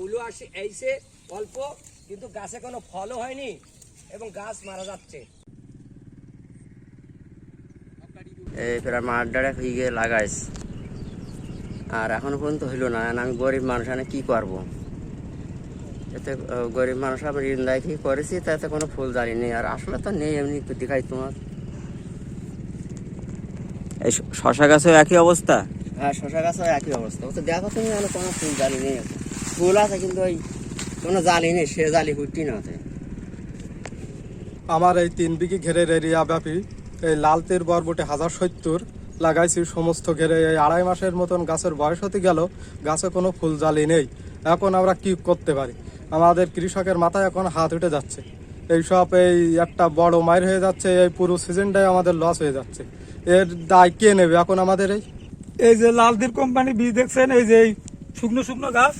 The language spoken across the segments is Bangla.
ফুলও আসে এইছে অল্প, কিন্তু গাছে কোনো ফলও হয়নি এবং গাছ মারা যাচ্ছে। এই প্রায় মাঠ ডাড়ে হয়ে লাগাইস। আর এখনও পর্যন্ত হইল না আমি গরিব মানুষ আমি কী করব? এতে গরিব মানুষ আমি ঋণ দেয় কি করেছি, তাতে কোনো ফুল জানি নেই। আর আসলে তো নেই এমনি দেখাই তোমার। এই শশা গাছেও একই অবস্থা? হ্যাঁ শশা গাছও একই অবস্থা। তো দেখো তুমি মানে কোনো ফুল জালি নেই ফুল আছে কিন্তু ওই কোনো জালি নেই, সে জালি হুটি না ওতে। আমার এই তিন বিঘি ঘেরের এরিয়া ব্যাপী এই লাল তীর বরবটে হাজার সত্তর লাগাইছি, সমস্ত ঘেরে এই আড়াই মাসের মতন গাছের বয়স হতে গেল, গাছে কোনো ফুল জালি নেই। এখন আমরা কি করতে পারি? আমাদের কৃষকের মাথায় এখন হাত উঠে যাচ্ছে। এই সব এই একটা বড় মায়ের হয়ে যাচ্ছে, এই পুরো সিজনটাই আমাদের লস হয়ে যাচ্ছে। এর দায় কে নেবে এখন আমাদের এই? এই যে লালদীপ কোম্পানি বীজ দেখছেন, এই যে এই শুকনো শুকনো গাছ,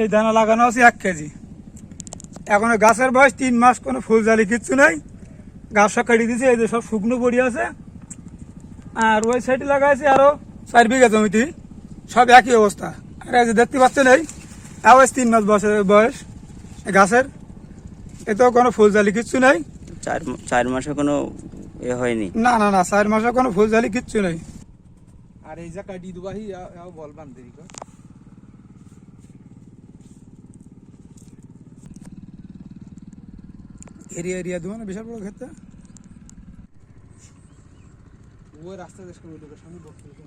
এই দানা লাগানো আছে এক কেজি। এখন গাছের বয়স তিন মাস, কোনো ফুল জালি কিচ্ছু নেই। গাছ সব কেটে দিয়েছে, এই যে সব শুকনো পড়ি আছে। আর ওই সাইডে লাগাইছে আরও চার বিঘা জমিতে। সব একই অবস্থা। আর এই যে দেখতে পাচ্ছেন এই আওয়াজ তিন মাস বছরের বয়স গাছের। এতেও কোনো ফুল জালি কিচ্ছু নেই। চার চার মাসে কোনো এ হয়নি। না না না, চার মাসে কোনো ফুল জালি কিচ্ছু নাই। আর এই যে কাটি দুবাহি বলবান দেরি কর। এরিয়া এরিয়া দেবো না বিশাল বড় ক্ষেত্রে ওই রাস্তা দেশ করে সামনে বক্তব্য